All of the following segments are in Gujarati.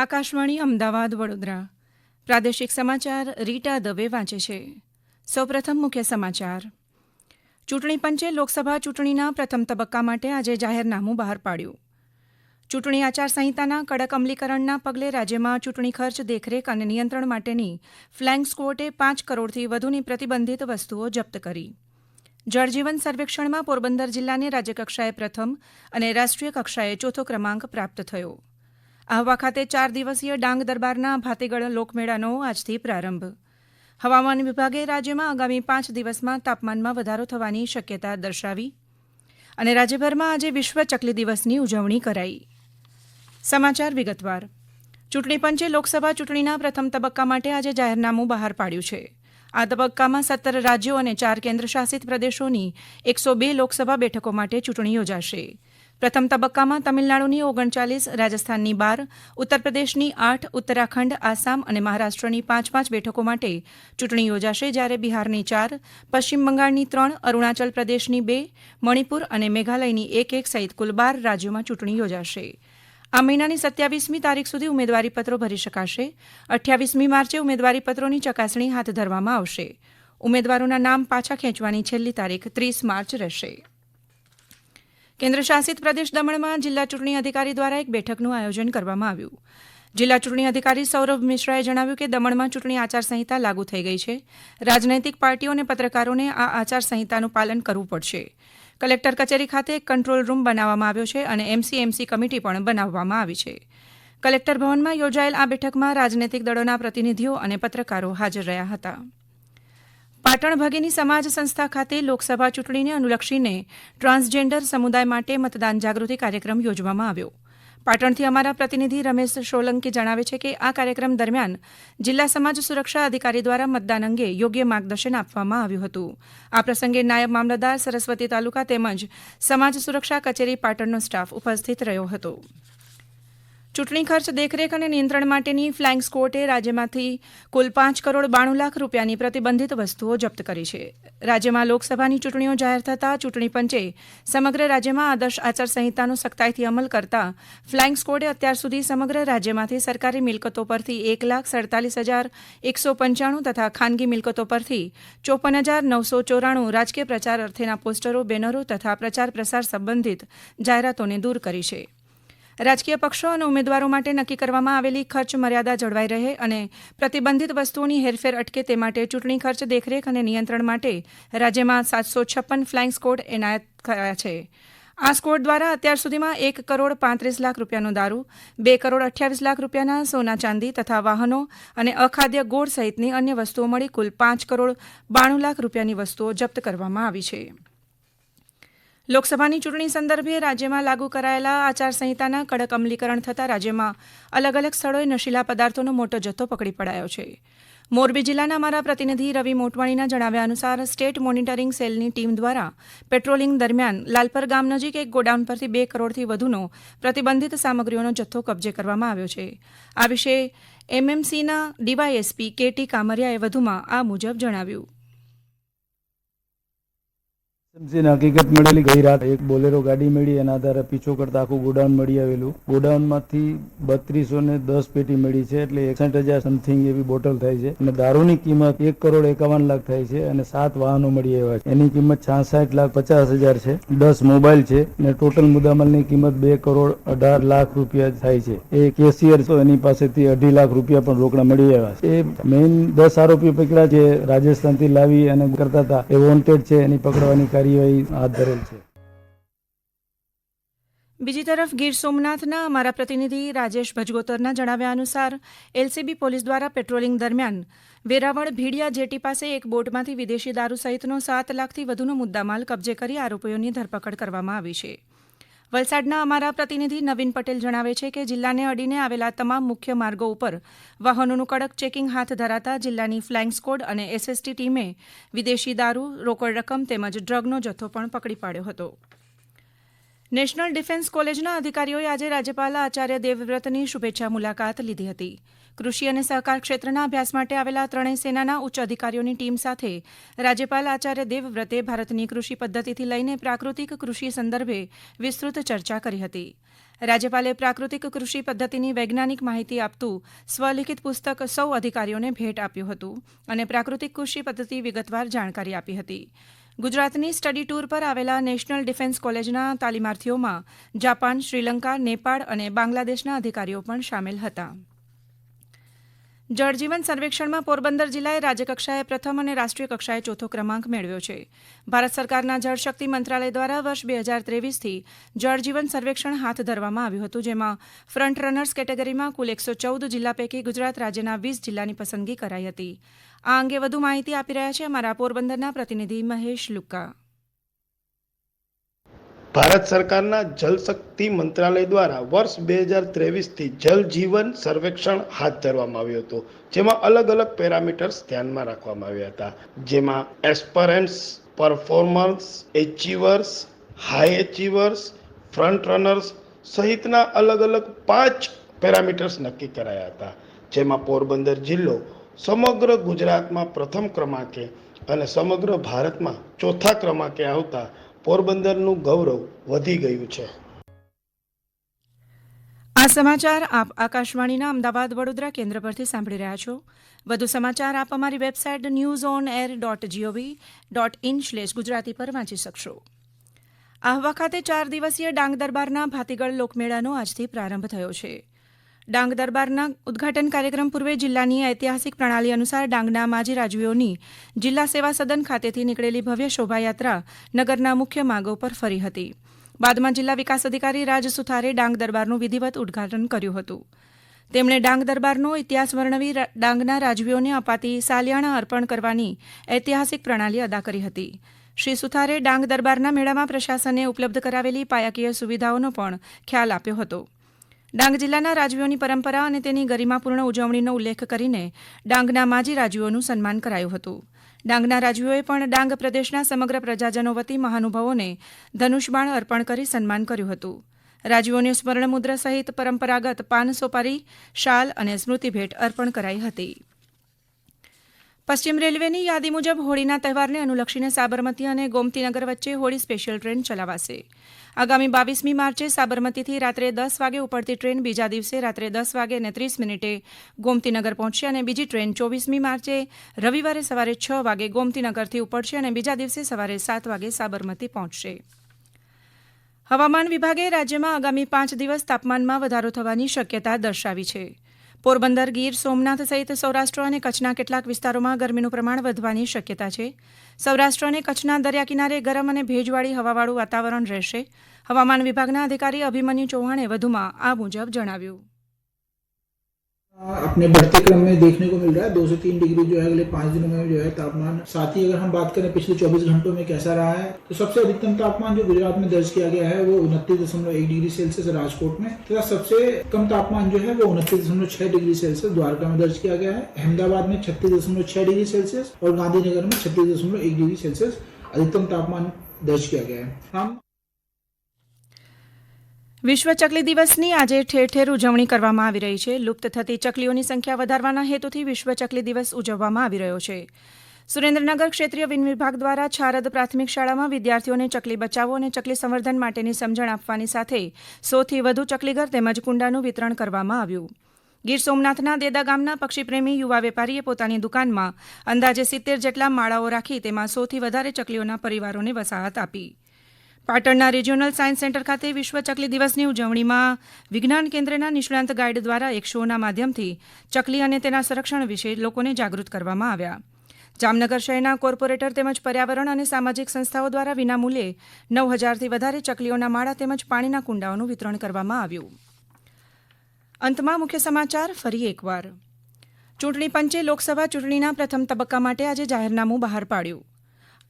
આકાશવાણી અમદાવાદ, વડોદરા. પ્રાદેશિક સમાચાર રીટા દવે વાંચે છે. સૌપ્રથમ મુખ્ય સમાચાર. ચૂંટણી પંચે લોકસભા ચૂંટણીના પ્રથમ તબક્કા માટે આજે જાહેરનામું બહાર પાડ્યું. ચૂંટણી આચારસંહિતાના કડક અમલીકરણના પગલે રાજ્યમાં ચૂંટણી ખર્ચ દેખરેખ અને નિયંત્રણ માટેની ફ્લાઇંગ સ્કવોટે પાંચ કરોડથી વધુની પ્રતિબંધિત વસ્તુઓ જપ્ત કરી. જળજીવન સર્વેક્ષણમાં પોરબંદર જિલ્લાને રાજ્યકક્ષાએ પ્રથમ અને રાષ્ટ્રીય કક્ષાએ ચોથો ક્રમાંક પ્રાપ્ત થયો. આહવા ખાતે ચાર દિવસીય ડાંગ દરબારના ભાતીગળ લોકમેળાનો આજથી પ્રારંભ. હવામાન વિભાગે રાજ્યમાં આગામી પાંચ દિવસમાં તાપમાનમાં વધારો થવાની શક્યતા દર્શાવી અને રાજ્યભરમાં આજે વિશ્વ ચકલી દિવસની ઉજવણી કરાઈ. સમાચાર વિગતવાર. ચૂંટણી પંચે લોકસભા ચૂંટણીના પ્રથમ તબક્કા માટે આજે જાહેરનામું બહાર પાડ્યું છે. આ તબક્કામાં સત્તર રાજ્યો અને ચાર કેન્દ્રશાસિત પ્રદેશોની એકસો બે લોકસભા બેઠકો માટે ચૂંટણી યોજાશે. પ્રથમ તબક્કામાં તમિલનાડુની ઓગણચાલીસ, રાજસ્થાનની બાર, ઉત્તરપ્રદેશની આઠ, ઉત્તરાખંડ, આસામ અને મહારાષ્ટ્રની પાંચ પાંચ બેઠકો માટે ચૂંટણી યોજાશે જ્યારે બિહારની ચાર, પશ્ચિમ બંગાળની ત્રણ, અરૂણાચલ પ્રદેશની બે, મણિપુર અને મેઘાલયની એક એક સહિત કુલ બાર રાજ્યોમાં ચૂંટણી યોજાશે. આ મહિનાની સત્યાવીસમી તારીખ સુધી ઉમેદવારીપત્રો ભરી શકાશે. અઠ્યાવીસમી માર્ચે ઉમેદવારીપત્રોની ચકાસણી હાથ ધરવામાં આવશે. ઉમેદવારોના નામ પાછા ખેંચવાની છેલ્લી તારીખ ત્રીસ માર્ચ રહેશે. કેન્દ્રશાસિત પ્રદેશ દમણમાં જિલ્લા ચૂંટણી અધિકારી દ્વારા એક બેઠકનું આયોજન કરવામાં આવ્યું. જિલ્લા ચૂંટણી અધિકારી સૌરભ મિશ્રાએ જણાવ્યું કે દમણમાં ચૂંટણી આચારસંહિતા લાગુ થઈ ગઈ છે. રાજનૈતિક પાર્ટીઓ અને પત્રકારોને આ આચારસંહિતાનું પાલન કરવું પડશે. કલેક્ટર કચેરી ખાતે એક કંટ્રોલ રૂમ બનાવવામાં આવ્યો છે અને એમસીએમસી કમિટી પણ બનાવવામાં આવી છે. કલેક્ટર ભવનમાં યોજાયેલ આ બેઠકમાં રાજનૈતિક દળોના પ્રતિનિધિઓ અને પત્રકારો હાજર રહ્યા હતા. પાટણ ભગીની સમાજ સંસ્થા ખાતે લોકસભા ચૂંટણીને અનુલક્ષીને ટ્રાન્સજેન્ડર સમુદાય માટે મતદાન જાગૃતિ કાર્યક્રમ યોજવામાં આવ્યો. પાટણથી અમારા પ્રતિનિધિ રમેશ સોલંકી જણાવે છે કે આ કાર્યક્રમ દરમિયાન જિલ્લા સમાજ સુરક્ષા અધિકારી દ્વારા મતદાન અંગે યોગ્ય માર્ગદર્શન આપવામાં આવ્યું હતું. આ પ્રસંગે નાયબ મામલતદાર સરસ્વતી તાલુકા તેમજ સમાજ સુરક્ષા કચેરી પાટણનો સ્ટાફ ઉપસ્થિત રહ્યો હતો. ચૂંટણી ખર્ચ દેખરેખ અને નિયંત્રણ માટેની ફ્લાઇંગ સ્કોટે રાજ્યમાંથી કુલ પાંચ કરોડ બાણું લાખ રૂપિયાની પ્રતિબંધિત વસ્તુઓ જપ્ત કરી છે. રાજ્યમાં લોકસભાની ચૂંટણીઓ જાહેર થતાં ચૂંટણી પંચે સમગ્ર રાજ્યમાં આદર્શ આચારસંહિતાનો સખ્તાઈથી અમલ કરતા ફ્લાઇંગ સ્કોડે અત્યાર સુધી સમગ્ર રાજ્યમાંથી સરકારી મિલકતો પરથી એક લાખ સડતાલીસ હજાર એકસો પંચાણું તથા ખાનગી મિલકતો પરથી ચોપન હજાર નવસો ચોરાણું રાજકીય પ્રચાર અર્થેના પોસ્ટરો, બેનરો તથા પ્રચાર પ્રસાર સંબંધિત જાહેરાતોને દૂર કરી છે. રાજકીય પક્ષો અને ઉમેદવારો માટે નક્કી કરવામાં આવેલી ખર્ચ મર્યાદા જળવાઈ રહે અને પ્રતિબંધિત વસ્તુઓની હેરફેર અટકે તે માટે ચૂંટણી ખર્ચ દેખરેખ અને નિયંત્રણ માટે રાજ્યમાં સાતસો છપ્પન ફ્લાઇંગ સ્કોડ એનાયત થયા છે. આ સ્કોડ દ્વારા અત્યાર સુધીમાં એક કરોડ પાંત્રીસ લાખ રૂપિયાનો દારૂ, બે કરોડ અઠ્યાવીસ લાખ રૂપિયાના સોના ચાંદી તથા વાહનો અને અખાદ્ય ગોળ સહિતની અન્ય વસ્તુઓ મળી કુલ પાંચ કરોડ બાણું લાખ રૂપિયાની વસ્તુઓ જપ્ત કરવામાં આવી છે. લોકસભાની ચૂંટણી સંદર્ભે રાજ્યમાં લાગુ કરાયેલા આચારસંહિતાના કડક અમલીકરણ થતાં રાજ્યમાં અલગ અલગ સ્થળોએ નશીલા પદાર્થોનો મોટો જથ્થો પકડી પડાયો છે. મોરબી જિલ્લાના અમારા પ્રતિનિધિ રવિ મોટવાણીના જણાવ્યા અનુસાર સ્ટેટ મોનિટરિંગ સેલની ટીમ દ્વારા પેટ્રોલિંગ દરમિયાન લાલપર ગામ નજીક એક ગોડાઉન પરથી બે કરોડથી વધુનો પ્રતિબંધિત સામગ્રીઓનો જથ્થો કબજે કરવામાં આવ્યો છે. આ વિશે એમએમસીના ડીવાયએસપી કેટી કામરિયાએ વધુમાં આ મુજબ જણાવ્યું. હકીકત મળેલી ગઈ રાત એક બોલેરો ગાડી મળી એના આધારે પીછો કરતા આખું ગોડાઉન મળી આવેલું. ગોડાઉનમાંથી બત્રીસો ને દસ પેટી મળી છે, એટલે એકસઠ હજાર સમથિંગ એવી બોટલ થાય છે. અને દારૂની કિંમત એક કરોડ એકાવન લાખ થાય છે અને સાત વાહનો મળી આવ્યા છે. એની કિંમત છાસઠ લાખ પચાસ હજાર છે. દસ મોબાઈલ છે અને ટોટલ મુદ્દામાલની કિંમત બે કરોડ અઢાર લાખ રૂપિયા થાય છે. એ કેશિયર તો એની પાસેથી અઢી લાખ રૂપિયા પણ રોકડા મળી આવ્યા છે. એ મેઇન દસ આરોપીઓ પકડ્યા જે રાજસ્થાનથી લાવી અને કરતા હતા. એ વોન્ટેડ છે, એની પકડવાની કાર્યવાહી હાથ ધરેલ છે. બીજી તરફ ગીર સોમનાથના અમારા પ્રતિનિધિ રાજેશ ભજગોતરના જણાવ્યા અનુસાર, એલસીબી પોલીસ દ્વારા પેટ્રોલિંગ દરમિયાન વેરાવળ ભીડિયા જેટી પાસે એક બોટમાંથી વિદેશી દારૂ સહિતનો સાત લાખથી વધુનો મુદ્દામાલ કબજે કરી આરોપીઓની ધરપકડ કરવામાં આવી છે. વલસાડના અમારા પ્રતિનિધિ નવીન પટેલ જણાવે છે કે જિલ્લાને અડીને આવેલા તમામ મુખ્ય માર્ગો ઉપર વાહનોનું કડક ચેકિંગ હાથ ધરાતા જિલ્લાની ફ્લાઇંગ સ્કોડ અને એસએસટી ટીમે વિદેશી દારૂ, રોકડ રકમ તેમજ ડ્રગનો જથ્થો પણ પકડી પાડ્યો હતો. નેશનલ ડિફેન્સ કોલેજના અધિકારીઓએ આજે રાજ્યપાલ આચાર્ય દેવવ્રતની શુભેચ્છા મુલાકાત લીધી હતી. કૃષિ અને સહકાર ક્ષેત્રના અભ્યાસ માટે આવેલા ત્રણેય સેનાના ઉચ્ચ અધિકારીઓની ટીમ સાથે રાજ્યપાલ આચાર્ય દેવવ્રતે ભારતની કૃષિ પદ્ધતિથી લઈને પ્રાકૃતિક કૃષિ સંદર્ભે વિસ્તૃત ચર્ચા કરી હતી. રાજ્યપાલે પ્રાકૃતિક કૃષિ પદ્ધતિની વૈજ્ઞાનિક માહિતી આપતું સ્વલિખિત પુસ્તક સૌ અધિકારીઓને ભેટ આપ્યું હતું અને પ્રાકૃતિક કૃષિ પદ્ધતિ વિગતવાર જાણકારી આપી હતી. ગુજરાતની સ્ટડી ટૂર પર આવેલા નેશનલ ડિફેન્સ કોલેજના તાલીમાર્થીઓમાં જાપાન, શ્રીલંકા, નેપાળ અને બાંગ્લાદેશના અધિકારીઓ પણ સામેલ હતા. જળજીવન સર્વેક્ષણમાં પોરબંદર જિલ્લાએ રાજ્યકક્ષાએ પ્રથમ અને રાષ્ટ્રીય કક્ષાએ ચોથો ક્રમાંક મેળવ્યો છે. ભારત સરકારના જળશક્તિ મંત્રાલય દ્વારા વર્ષ બે હજાર ત્રેવીસથી જળજીવન સર્વેક્ષણ હાથ ધરવામાં આવ્યું હતું, જેમાં ફ્રન્ટ રનર્સ કેટેગરીમાં કુલ એકસો ચૌદ જિલ્લા પૈકી ગુજરાત રાજ્યના વીસ જિલ્લાની પસંદગી કરાઈ હતી. આ અંગે વધુ માહિતી આપી રહ્યા છે અમારા પોરબંદરના પ્રતિનિધિ મહેશ લુકા ભારત સરકારના જલશક્તિ મંત્રાલય દ્વારા વર્ષ બે હજાર ત્રેવીસથી જલ જીવન સર્વેક્ષણ હાથ ધરવામાં આવ્યું હતું, જેમાં અલગ અલગ પેરામીટર્સ ધ્યાનમાં રાખવામાં આવ્યા હતા, જેમાં aspirants performance achievers, high achievers, front runners સહિતના અલગ અલગ પાંચ પેરામીટર્સ નક્કી કરાયા હતા, જેમાં પોરબંદર જિલ્લો સમગ્ર ગુજરાતમાં પ્રથમ ક્રમાંકે અને સમગ્ર ભારતમાં ચોથા ક્રમાંકે આવતા પોરબંદરનું ગૌરવ વધી ગયું છે. આ સમાચાર આપ આકાશવાણીના અમદાવાદ વડોદરા કેન્દ્ર પરથી સાંભળી રહ્યા છો. વધુ સમાચાર આપ અમારી website news on air dot gov dot in slash Gujarati પર વાંચી શકશો. આહવા ખાતે ચાર દિવસીય ડાંગ દરબારના ભાતીગળ લોકમેળાનો આજથી પ્રારંભ થયો છે. ડાંગ દરબારના ઉદઘાટન કાર્યક્રમ પૂર્વે જિલ્લાની ઐતિહાસિક પ્રણાલી અનુસાર ડાંગના માજી રાજવીઓની જિલ્લા સેવા સદન ખાતેથી નીકળેલી ભવ્ય શોભાયાત્રા નગરના મુખ્ય માર્ગો પર ફરી હતી. બાદમાં જિલ્લા વિકાસ અધિકારી રાજ સુથારે ડાંગ દરબારનું વિધિવત ઉદઘાટન કર્યું હતું. તેમણે ડાંગ દરબારનો ઇતિહાસ વર્ણવી ડાંગના રાજવીઓને અપાતી સાલિયાણા અર્પણ કરવાની ઐતિહાસિક પ્રણાલી અદા કરી હતી. શ્રી સુથારે ડાંગ દરબારના મેળામાં પ્રશાસને ઉપલબ્ધ કરાવેલી પાયાકીય સુવિધાઓનો પણ ખ્યાલ આપ્યો હતો. ડાંગ જિલ્લાના રાજવીઓની પરંપરા અને તેની ગરિમાપૂર્ણ ઉજવણીનો ઉલ્લેખ કરીને ડાંગના માજી રાજવીઓનું સન્માન કરાયું હતું. ડાંગના રાજવીઓએ પણ ડાંગ પ્રદેશના સમગ્ર પ્રજાજનો વતી મહાનુભાવોને ધનુષબાણ અર્પણ કરી સન્માન કર્યું હતું. રાજવીઓને સ્વર્ણમુદ્ર સહિત પરંપરાગત પાન સોપારી, શાલ અને સ્મૃતિભેટ અર્પણ કરાઈ હતી. પશ્ચિમ રેલવેની યાદી મુજબ હોળીના તહેવારને અનુલક્ષીને સાબરમતી અને ગોમતીનગર વચ્ચે હોળી સ્પેશિયલ ટ્રેન ચલાવાશે. આગામી બાવીસમી માર્ચે સાબરમતીથી રાત્રે દસ વાગે ઉપડતી ટ્રેન બીજા દિવસે રાત્રે દસ વાગે અને ત્રીસ મિનિટે ગોમતીનગર પહોંચશે અને બીજી ટ્રેન ચોવીસમી માર્ચે રવિવારે સવારે છ વાગે ગોમતીનગરથી ઉપડશે અને બીજા દિવસે સવારે સાત વાગે સાબરમતી પહોંચશે. હવામાન વિભાગે રાજ્યમાં આગામી પાંચ દિવસ તાપમાનમાં વધારો થવાની શક્યતા દર્શાવી છે. પોરબંદર ગીર સોમનાથ સહિત સૌરાષ્ટ્ર અને કચ્છના કેટલાક વિસ્તારોમાં ગરમીનું પ્રમાણ વધવાની શક્યતા છે. સૌરાષ્ટ્ર અને કચ્છના દરિયા કિનારે ગરમ અને ભેજવાળી હવાવાળું વાતાવરણ રહેશે. હવામાન વિભાગના અધિકારી અભિમન્યુ ચૌહાણે વધુમાં આ મુજબ જણાવ્યું. अपने बढ़ते क्रम में देखने को मिल रहा है। दो से तीन डिग्री जो है अगले पाँच दिनों में जो है तापमान। साथ ही अगर हम बात करें पिछले 24 घंटों में कैसा रहा है तो सबसे अधिकतम तापमान जो गुजरात में दर्ज किया गया है, वो उनतीस दशमलव एक डिग्री सेल्सियस राजकोट में। तथा सबसे कम तापमान जो है, वो उनतीस दशमलव छह डिग्री सेल्सियस द्वारका में दर्ज किया गया है। अहमदाबाद में छत्तीस दशमलव छह डिग्री सेल्सियस और गांधीनगर में छत्तीस दशमलव एक डिग्री सेल्सियस अधिकतम तापमान दर्ज किया गया है। हम વિશ્વ ચકલી દિવસની આજે ઠેર ઠેર ઉજવણી કરવામાં આવી રહી છે. લુપ્ત થતી ચકલીઓની સંખ્યા વધારવાના હેતુથી વિશ્વ ચકલી દિવસ ઉજવવામાં આવી રહ્યો છે. સુરેન્દ્રનગર ક્ષેત્રીય વન વિભાગ દ્વારા છારદ પ્રાથમિક શાળામાં વિદ્યાર્થીઓને ચકલી બચાવો અને ચકલી સંવર્ધન માટેની સમજણ આપવાની સાથે સોથી વધુ ચકલીઘર તેમજ કુંડાનું વિતરણ કરવામાં આવ્યું. ગીર સોમનાથના દેદા ગામના પક્ષીપ્રેમી યુવા વેપારીએ પોતાની દુકાનમાં અંદાજે સિત્તેર જેટલા માળાઓ રાખી તેમાં સોથી વધારે ચકલીઓના પરિવારોને વસાહત આપી. પાટણના રિજિયોનલ સાયન્સ સેન્ટર ખાતે વિશ્વ ચકલી દિવસની ઉજવણીમાં વિજ્ઞાન કેન્દ્રના નિષ્ણાંત ગાઈડ દ્વારા એક શોના માધ્યમથી ચકલી અને તેના સંરક્ષણ વિશે લોકોને જાગૃત કરવામાં આવ્યા. જામનગર શહેરના કોર્પોરેટર તેમજ પર્યાવરણ અને સામાજિક સંસ્થાઓ દ્વારા વિનામૂલ્યે નવ હજારથી વધારે ચકલીઓના માળા તેમજ પાણીના કુંડાઓનું વિતરણ કરવામાં આવ્યું. અંતમાં મુખ્ય સમાચાર, ફરી એકવાર. ચૂંટણી પંચે લોકસભા ચૂંટણીના પ્રથમ તબક્કા માટે આજે જાહેરનામું બહાર પાડ્યું.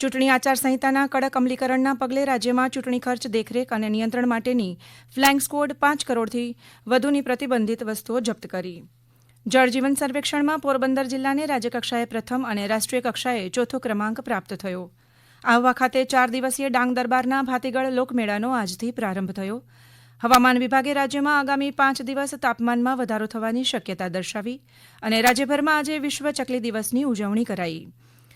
ચૂંટણી આચારસંહિતાના કડક અમલીકરણના પગલે રાજ્યમાં ચૂંટણી ખર્ચ દેખરેખ અને નિયંત્રણ માટેની ફ્લેગ સ્કવોડ પાંચ કરોડથી વધુની પ્રતિબંધિત વસ્તુઓ જપ્ત કરી. જળજીવન સર્વેક્ષણમાં પોરબંદર જિલ્લાને રાજ્યકક્ષાએ પ્રથમ અને રાષ્ટ્રીય કક્ષાએ ચોથો ક્રમાંક પ્રાપ્ત થયો. આહવા ખાતે ચાર દિવસીય ડાંગ દરબારના ભાતીગળ લોકમેળાનો આજથી પ્રારંભ થયો. હવામાન વિભાગે રાજ્યમાં આગામી પાંચ દિવસ તાપમાનમાં વધારો થવાની શક્યતા દર્શાવી અને રાજ્યભરમાં આજે વિશ્વ ચકલી દિવસની ઉજવણી કરાઈ.